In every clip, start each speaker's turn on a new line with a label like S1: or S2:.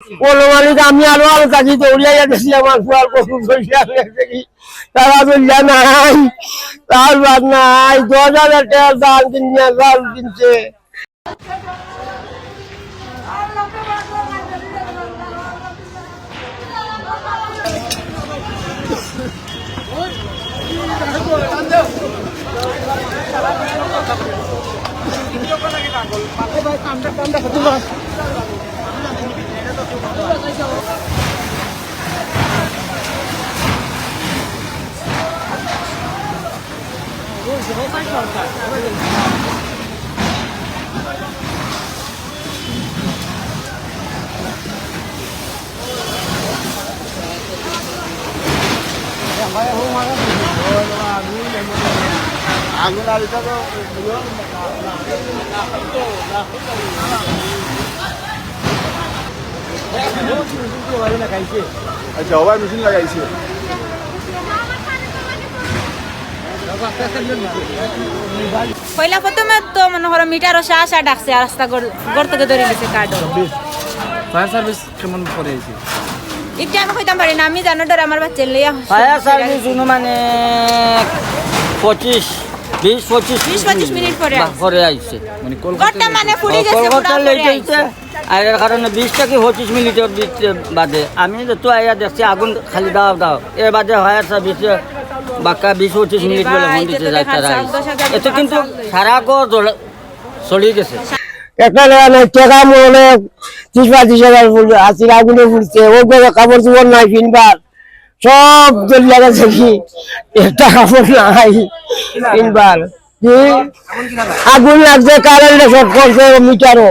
S1: কোনো মানে আমি আরও আরও থাকি দৌড়িয়া গেছি আমার ফুয়ার কখন দেখি তারা বললা নাই, তার নাই, দশ হাজার টাকার দাম কিনছে। দাম কিনছে Ang lalo ka daw, ang lalo ka daw, ang lalo ka daw, ang lalo ka daw, আচ্ছা ওভার মেশিন লাগাইছে।
S2: পয়লা প্রথমে তো মনে করো মিটার আসা আসা ডাকছে রাস্তা গড় থেকে ধরে গেছে কার্ড।
S3: ফায়ার সার্ভিস কেমন করে আইছে
S2: এটা আমি কইতাম পারি না আমি জানো ডর আমার বাচ্চা লইয়া ফায়ার সার্ভিস
S4: মানে পঁচিশ বিশ পঁচিশ বিশ পঁচিশ মিনিট পরে পরে আইছে।
S3: মানে
S2: গড়টা মানে ফুড়ি গেছে পুরা পরে যাইছে
S4: আর এর কারণে বিশ থেকে পঁচিশ মিনিটের ভিতরে বাদে। আমি তো আইয়া দেখছি আগুন খালি দাও দাও। এর বাদে হয় ফায়ার সার্ভিস বাক্কা বিশ পঁচিশ মিনিট বলে ফোন দিতে যায় তারা চাল
S2: এতে কিন্তু
S4: সারা গো চলি গেছে।
S1: একটা নেই টাকা মনে ত্রিশ পঁয়ত্রিশ হাজার ফুল হাসির আগুনে ফুলছে ও করে কাপড় চোপড় নাই কিনবার সব জ্বলিয়া গেছে কি? একটা কাপড় নাই কিনবার আগুন লাগছে কারেন্টে শর্ট করছে মিটারও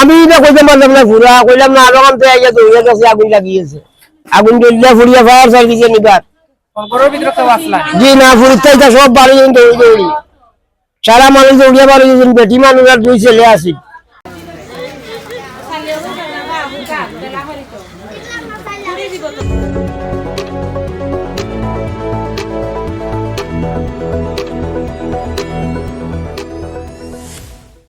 S1: আমি না কইতে পারলাম না ঘুরা কইলাম না আরও কামতে আইয়া দৌড়ে গেছে আগুন লাগিয়েছে। আগুন জ্বললে ফুরিয়া ফায়ার সার্ভিসে নিবার। জি না ফুরিতে সব বাড়ি দৌড়ি দৌড়ি। সারা মানুষ দৌড়িয়া বাড়ি গেছেন বেটি মানুষ আর দুই ছেলে আছে।